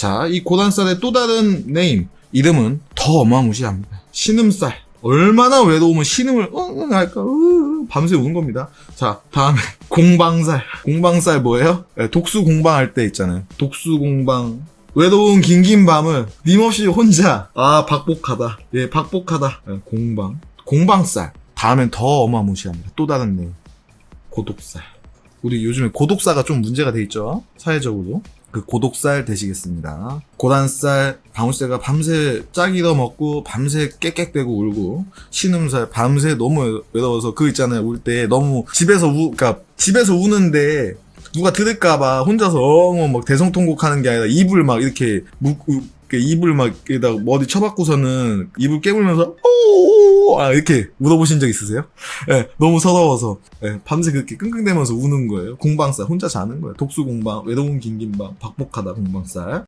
자, 이 고단쌀의 또 다른 네임, 이름은 더 어마무시합니다. 신음쌀. 얼마나 외로우면 신음을 응응 할까? 으, 밤새 우는 겁니다. 자, 다음에 공방쌀. 공방쌀 뭐예요? 네, 독수 공방할 때 있잖아요. 독수 공방. 외로운 긴긴 밤을 님없이 혼자 아 박복하다 예 박복하다 예, 공방 공방쌀 다음엔 더 어마무시합니다 또 다른 네임 고독살 우리 요즘에 고독사가 좀 문제가 돼 있죠 사회적으로 그 고독살 되시겠습니다. 고단살 방울새가 밤새 짝이더 먹고 밤새 깨깨대고 울고 신음살 밤새 너무 외로워서 그 있잖아요. 울 때 너무 집에서 우 그니까 집에서 우는데 누가 들을까봐 혼자서 엉엉 막 대성통곡하는 게 아니라 입을 막 이렇게 무, 입을 막 여기다 머리 쳐박고서는 입을 깨물면서 오오오 아 이렇게 울어보신 적 있으세요? 예, 너무 서러워서 예, 밤새 그렇게 끙끙대면서 우는 거예요. 공방쌀 혼자 자는 거예요. 독수 공방, 외로운 긴긴방, 박복하다 공방쌀.